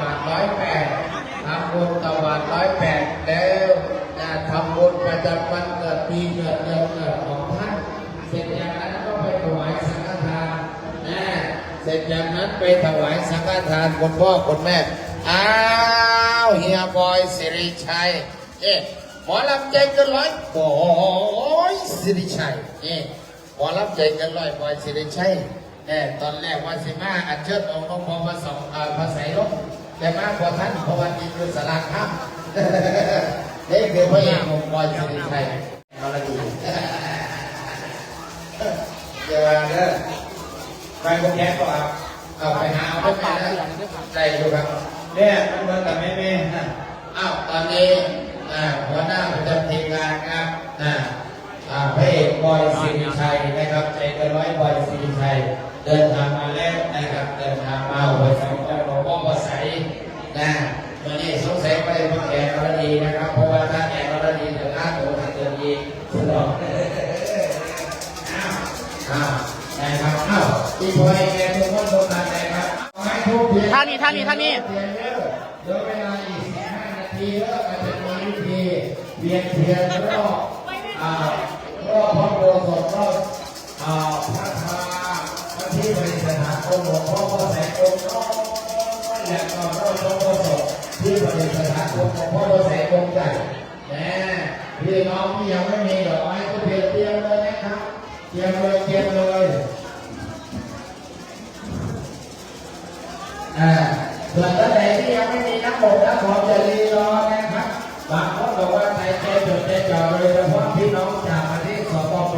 บาทร้อยแปดทำบุญตวาทร้อยแปดแล้วนะทำบุญประจำวันเกิดปีเกิดเดือนเกิดของท่าน เสร็จอย่างนั้นก็ไปถวายสังฆทานนะเสร็จอย่างนั้นไปถวายสังฆทานคนพ่อคนแม่ อ้าวเฮียบอยสิริชัยเอ๊หมอลำใจเกันร้อยบอยสิริชัยเอ๊ะหมอลำใจเกันร้อยบอยสิริชัยเอ๊ะตอนแรกว่าสิมาอัดเชิดองค์หลวสองอมาส่งภาษา แต่มากกว่าท่านเพราะวันนี้คือสลากครับนี่คือพระเอกองค์บอยสิริชัยเอาละดีเดี๋ยวเด้อไปพวกแกก็เอาเอาไปหาเอาไปแม่นะใจอยู่ครับเนี่ยมันเหมือนกับแม่แม่อ้าวตอนนี้อ่าวหน้าประจำทีมงานครับอ่าอ่าพระเอกบอยสิริชัยนะครับใจเกินร้อยบอยสิริชัย เดินทางมาแล้วนะครับเดินทางมาหัวสององค์หลวงพ่อพระไสยนะวันนี้สงสัยไปพวกแกนรดีนะครับ เพราะว่าถ้าแกนรดีเดี๋ยวหน้าโตทางเดินดีสุดหรอก อ้าว นะครับอ้าวอีพอยแกทุกคนลงมาเลยครับเอาให้ทุกทีท่านี้ท่านี้ท่านี้เดี๋ยวเดี๋ยวเวลาอีกสิบห้านาทีแล้วก็จะมีวิธีเวียนเทียนรอบอ่ารอบพระโบสถรอบอ่าพระธาพระที่บริสถานองค์หลวงพ่อพระแสงองค์น้อยและก็รอบพระโบสถที่บริสถานองค์หลวงพ่อพระแสงองค์ใหญ่แน่พี่น้องที่ยังไม่มีดอกไม้ก็เตรียมเตรียมเลย เตรียมเลยเตรียมเลยอ่าส่วนท่านไหนที่ยังไม่มีน้ำหมกน้ำหอมอย่ารีรอนะครับบางคนบอกว่าใจเจจดใจจ่อโดยเฉพาะพี่น้องจากประเทศสปป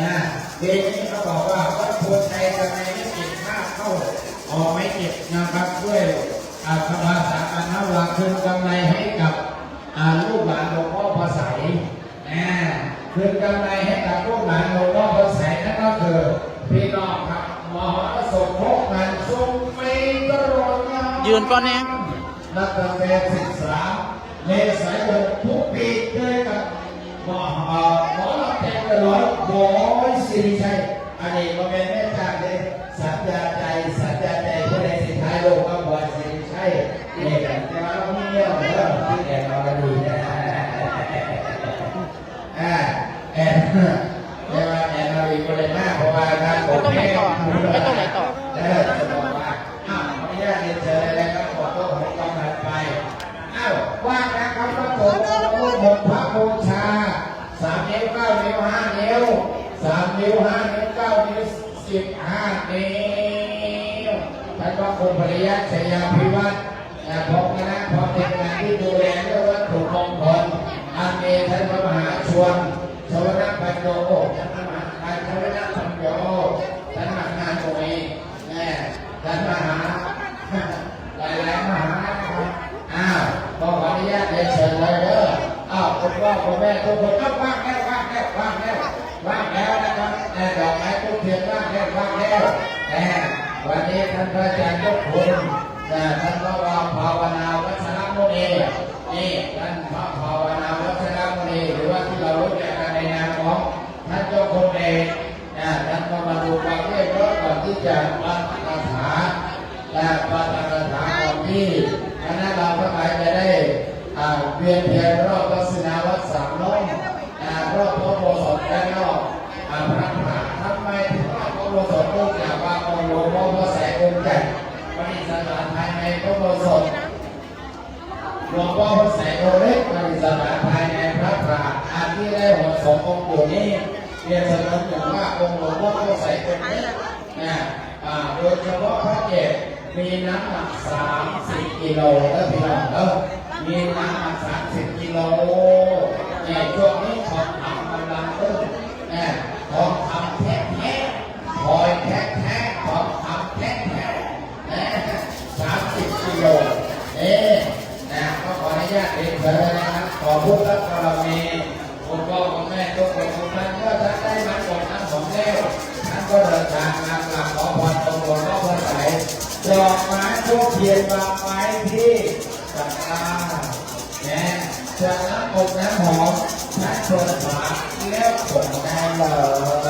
นะเดี๋ยวนี้เขาบอกว่าวัดโพชัยทำไมไม่เก็บค่าเข้าออกไม่เก็บนะครับด้วยอาคภาษาอันนวัคืนกำไรให้กับลูกหลานหลวงพ่อพระไสยนะ คืนกำไรให้กับลูกหลานหลวงพ่อพระไสยนั่นก็คือพี่น้องครับมหรสพพกมันทรงมีตลอดกาลยืนก่อนแน่นักเรียนศึกษาเมษายนทุกปีด้วยกับหมอเอ่อหมอรับแทนร้อยบอยสิริชัยอันนี้ก็เป็นแม่จ้างเลยสัญญาใจสัญญาใจเพื่อในสินท้ายโลกก็บอยสิริชัยนี่กันแต่ว่าเราไม่เยี่ยมเด้อที่แกนอนกันดีนะอ่า แต่ว่าแอนเราอีกคนเลยมากเพราะว่าการไปตรงไหนต่อไปตรงไหนต่อเออจะบอกว่าอ้าวขออนุญาตเรียนเชิญเลยนะครับขอโต๊ะของกองถัดไปอ้าวว่างนะครับพระสงฆ์รูปหกพระบูชาสามนิ้วเก้านิ้วห้านิ้วสามนิ้วห้านิ้วเก้านิ้วสิบห้านิ้วท่านพระคุณภริยะชัยยาพิวัตรพร้อมคณะพร้อมทีมงานที่ดูแลเรื่องวัตถุมงคลอันมีท่านพระมหาชวน ปัญโยท่านพระมหาการชวนาปัญโยท่านมหางานตรงนี้แน่ท่านมหาหลายหลายมหาอ้าวขออนุญาตเรียนเชิญเลยเด้ออ้าวคุณพ่อคุณแม่ทุกคนก็ว่างแล้วว่างแล้วว่างแล้วว่างแล้วนะครับแต่ดอกไม้ทุกเทียนว่างแล้วว่างแล้วแต่วันนี้ท่านพระอาจารย์ยกคุณแต่ท่านพระวาภาวนาวัชรมุนีนี่ท่านพระภาวนาวัชรมุนีหรือว่าที่เรารู้จักกันในนามของท่านเจ้าคุณเองนะท่านก็มาดูความเรียบร้อยก่อนที่จะมาคาถา และพระธรรมฐานของที่คณะเราทั้งหลายจะได้อ่า เวียนเทียนรอบลักษณะวัดสามน้องรอบพระโบสถด้านนอกอ่าพระพระทำไมถึงรอบพระโบสถเนื่องจากว่าองค์หลวงพ่อพระแสงองค์ใหญ่ประดิษฐานภายในพระโบสถหลวงพ่อพระแสงองค์เล็กประดิษฐานภายในพระพระอันที่ได้หัวสององค์ปู่นี้เรียนเสนอถึงว่าองค์หลวงพ่อพระแสงองค์เล็กนะโดยเฉพาะพระเกศมีน้ำหนัก30กิโลแล้วพี่น้องเออ มีน้ำหนัก30กิโลเนี่ช่วงนี้ทองคำกำลังขึ้นนะทองคำแท้แท้พลอยแท้แท้ทองคำแท้แท้นะ30กิโลเอ๊ะนะก็ขออนุญาตเรียนเชิญนะครับขอพุทธบารมีคุณพ่อคุณแม่ทุกคนทุกท่านก็จะได้มาก่อนทั้งสองแล้วท่านก็เดินทางมากราบขอพรตรงหลวงพ่อพระไสยดอกไม้ทูบเทียนวางไว้ที่ จัดการะเนี่ยจากน้ำอบน้ำหอมแพ็คโปรดฝากแล้วส่งได้เลย